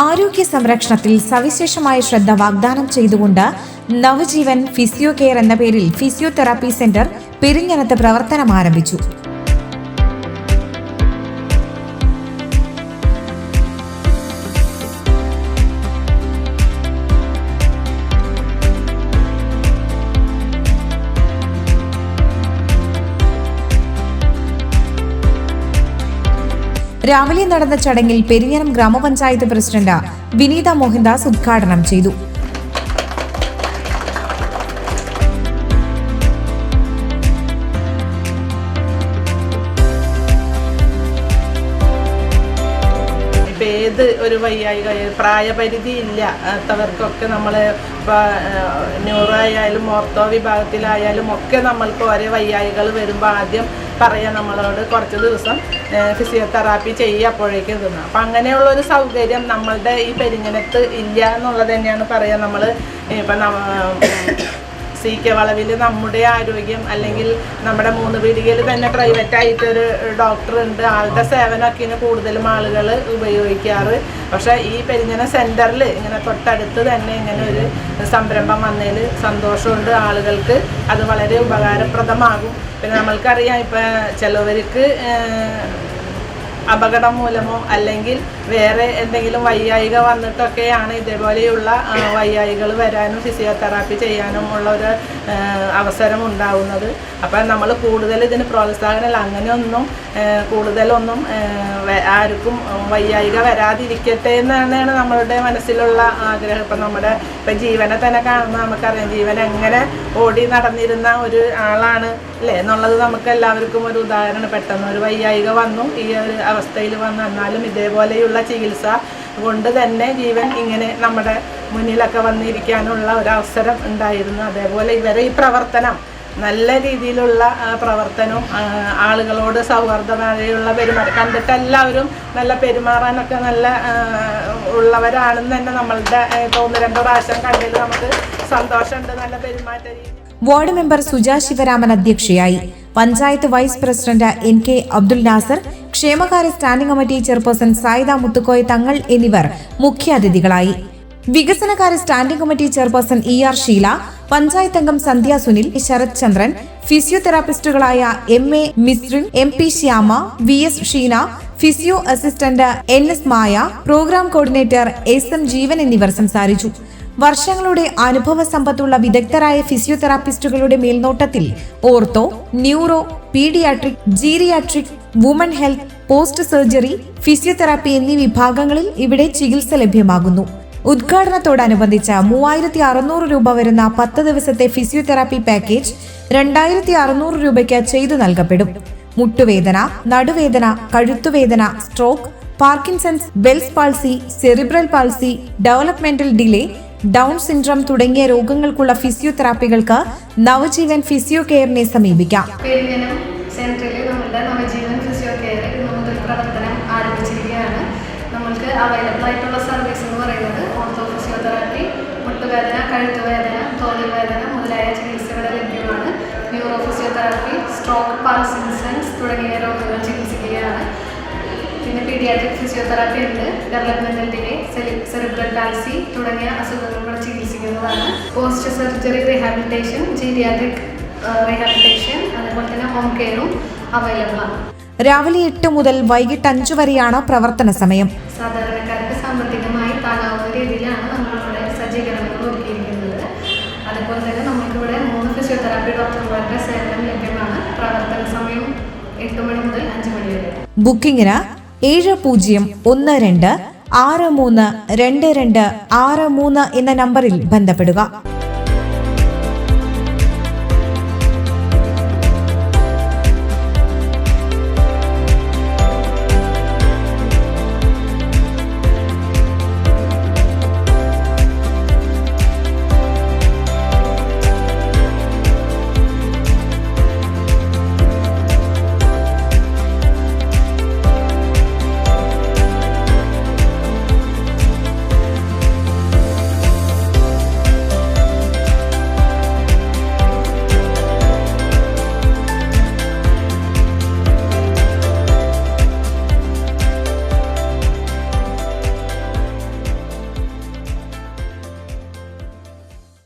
ആരോഗ്യ സംരക്ഷണത്തിൽ സവിശേഷമായ ശ്രദ്ധ വാഗ്ദാനം ചെയ്തുകൊണ്ട് നവജീവൻ ഫിസിയോ കെയർ എന്ന പേരിൽ ഫിസിയോതെറാപ്പി സെന്റർ പെരിഞ്ഞനത്ത് പ്രവർത്തനം ആരംഭിച്ചു. രാവിലെ നടന്ന ചടങ്ങിൽ പെരിയനം ഗ്രാമപഞ്ചായത്ത് പ്രസിഡന്റ് വിനീത മോഹൻദാസ് ഉദ്ഘാടനം ചെയ്തു. ഏത് ഒരു വയ്യായിക പ്രായപരിധി ഇല്ലാത്തവർക്കൊക്കെ നമ്മൾ ന്യൂറോ ആയാലും ഓർത്തോ വിഭാഗത്തിലായാലും ഒക്കെ നമ്മൾക്ക് ഓരോ വയ്യായികൾ വരുമ്പോൾ ആദ്യം പറയാം നമ്മളോട് കുറച്ച് ദിവസം ഫിസിയോതെറാപ്പി ചെയ്യുക അപ്പോഴേക്കും അപ്പം അങ്ങനെയുള്ള ഒരു സൗകര്യം നമ്മളുടെ ഈ പെരിങ്ങനത്ത് ഇല്ല എന്നുള്ളത് തന്നെയാണ് പറയാം നമ്മൾ ഇപ്പം സി വളവിൽ നമ്മുടെ ആരോഗ്യം അല്ലെങ്കിൽ നമ്മുടെ മൂന്ന് പീടികയിൽ തന്നെ പ്രൈവറ്റ് ആയിട്ടൊരു ഡോക്ടർ ഉണ്ട്. ആളുടെ സേവനമൊക്കെയാണ് കൂടുതലും ആളുകൾ ഉപയോഗിക്കാറ്. പക്ഷേ ഈ പെരിഞ്ഞന സെന്ററിൽ ഇങ്ങനെ തൊട്ടടുത്ത് തന്നെ ഇങ്ങനെ ഒരു സംരംഭം വന്നതിൽ സന്തോഷമുണ്ട് ആളുകൾക്ക്. അത് വളരെ ഉപകാരപ്രദമാകും. പിന്നെ നമ്മൾക്കറിയാം ഇപ്പം ചിലവർക്ക് അപകടം മൂലമോ അല്ലെങ്കിൽ വേറെ എന്തെങ്കിലും വയ്യായിക വന്നിട്ടൊക്കെയാണ് ഇതേപോലെയുള്ള വയ്യായികൾ വരാനും ഫിസിയോതെറാപ്പി ചെയ്യാനും ഉള്ള ഒരു അവസരം ഉണ്ടാവുന്നത് അപ്പം നമ്മൾ കൂടുതൽ ഇതിന് പ്രോത്സാഹനമല്ല അങ്ങനെയൊന്നും കൂടുതലൊന്നും ആർക്കും വയ്യായിക വരാതിരിക്കട്ടെ എന്നാണ് നമ്മളുടെ മനസ്സിലുള്ള ആഗ്രഹം. ഇപ്പം നമ്മുടെ ഇപ്പം ജീവനെ തന്നെ കാണുമ്പോൾ നമുക്കറിയാം ജീവൻ എങ്ങനെ ഓടി നടന്നിരുന്ന ഒരു ആളാണ്. അല്ലേ? എന്നുള്ളത് നമുക്ക് എല്ലാവർക്കും ഒരു ഉദാഹരണം. പെട്ടെന്ന് ഒരു വയ്യായിക വന്നു. ഈ ഒരു അവസ്ഥയിൽ വന്നു. എന്നാലും ഇതേപോലെയുള്ള ചികിത്സ കൊണ്ട് തന്നെ ജീവൻ ഇങ്ങനെ നമ്മുടെ മുന്നിലൊക്കെ വന്നിരിക്കാനുള്ള ഒരു അവസരം ഉണ്ടായിരുന്നു. അതേപോലെ ഇവരെ ഈ പ്രവർത്തനം നല്ല രീതിയിലുള്ള പ്രവർത്തനവും ആളുകളോട് സൗഹാർദ്ദമായുള്ള പെരുമാറ്റം കണ്ടിട്ട് എല്ലാവരും നല്ല പെരുമാറാനൊക്കെ നല്ല ഉള്ളവരാണെന്ന് തന്നെ നമ്മളുടെ തോന്നു രണ്ട് പ്രാവശ്യം കണ്ടതിൽ നമുക്ക് സന്തോഷമുണ്ട്. നല്ല പെരുമാറ്റ രീതി. വാർഡ് മെമ്പർ സുജ ശിവരാമൻ അധ്യക്ഷയായി. Panchayat vice president N K Abdul Nasser ക്ഷേമകാര്യ standing committee chairperson Sayida Muthukoya Thangal എന്നിവർ മുഖ്യാതിഥികളായി. വികസനകാര്യ standing committee chairperson E R Sheela panchayat അംഗം Sandhya Sunil Sarath Chandran ഫിസിയോതെറാപ്പിസ്റ്റുകളായ M A Misrin M P Shyama V S Sheena physio assistant N S Maya programme coordinator S M Jeevan എന്നിവർ സംസാരിച്ചു. വർഷങ്ങളുടെ അനുഭവ സമ്പത്തുള്ള വിദഗ്ധരായ ഫിസിയോതെറാപ്പിസ്റ്റുകളുടെ മേൽനോട്ടത്തിൽ ortho neuro paediatric geriatric woman health post surgery physiotherapy എന്നീ വിഭാഗങ്ങളിൽ ഇവിടെ ചികിത്സ ലഭ്യമാകുന്നു. ഉദ്ഘാടനത്തോടനുബന്ധിച്ച് മൂവായിരത്തി അറുന്നൂറ് രൂപ വരുന്ന പത്ത് ദിവസത്തെ ഫിസിയോതെറാപ്പി പാക്കേജ് രണ്ടായിരത്തി അറുന്നൂറ് രൂപയ്ക്ക് ചെയ്തു നൽകപ്പെടും. മുട്ടുവേദന നടുവേദന കഴുത്തുവേദന stroke Parkinson's Bell's palsy cerebral palsy developmental delay Down syndrome തുടങ്ങിയ രോഗങ്ങൾക്കുള്ള ഫിസിയോതെറാപ്പികൾക്ക് നവജീവൻ ഫിസിയോ കെയറിനെ സമീപിക്കാം സെൻട്രലിൽ നമ്മളുടെ നവജീവൻ ഫിസിയോ കെയർ നമുക്ക് പ്രവർത്തനം ആരംഭിച്ചിരിക്കുകയാണ്. നമ്മൾക്ക് അവൈലബിൾ ആയിട്ടുള്ള സർവീസ് എന്ന് പറയുന്നത് ഓർത്തോ ഫിസിയോതെറാപ്പി മുട്ടുവേദന കഴുത്തുവേദന തോളി വേദന മുതലായ ചികിത്സകൾ ലഭ്യമാണ്. ന്യൂറോ ഫിസിയോതെറാപ്പി സ്ട്രോക്ക് പാർസിൻസൻസ് തുടങ്ങിയ രോഗങ്ങൾ ചികിത്സിക്കുകയാണ്. പിന്നെ പീഡിയാട്രിക് ഫിസിയോതെറാപ്പി ഉണ്ട്. ഡെവലപ്മെന്റൽ ഡിലേ സെറിബ്രൽ പാൽസി തുടങ്ങിയ അസുഖങ്ങൾ ചികിത്സിക്കുന്നതാണ്. Post surgery rehabilitation geriatric rehabilitation അതേപോലെ തന്നെ ഹോം കെയറും അവൈലബിൾ ആണ്. രാവിലെ എട്ട് മുതൽ വൈകിട്ട് അഞ്ചു വരെയാണ് പ്രവർത്തന സമയം. സാധാരണക്കാർക്ക് സാമ്പത്തികമായി താങ്ങാവുന്ന രീതിയിലാണ് നമ്മളിവിടെ സജ്ജീകരണങ്ങൾ ഒരുക്കിയിരിക്കുന്നത്. അതുപോലെ തന്നെ നമുക്കിവിടെ മൂന്ന് ഫിസിയോതെറാപ്പി ഡോക്ടർമാരുടെ സേവനം ലഭ്യമാണ്. പ്രവർത്തന സമയം എട്ട് മണി മുതൽ അഞ്ച് മണി വരെ. ബുക്കിംഗിന് ഏഴ് പൂജ്യം ഒന്ന് രണ്ട് ആറ് മൂന്ന് രണ്ട് രണ്ട് ആറ് മൂന്ന് എന്ന നമ്പറിൽ ബന്ധപ്പെടുക.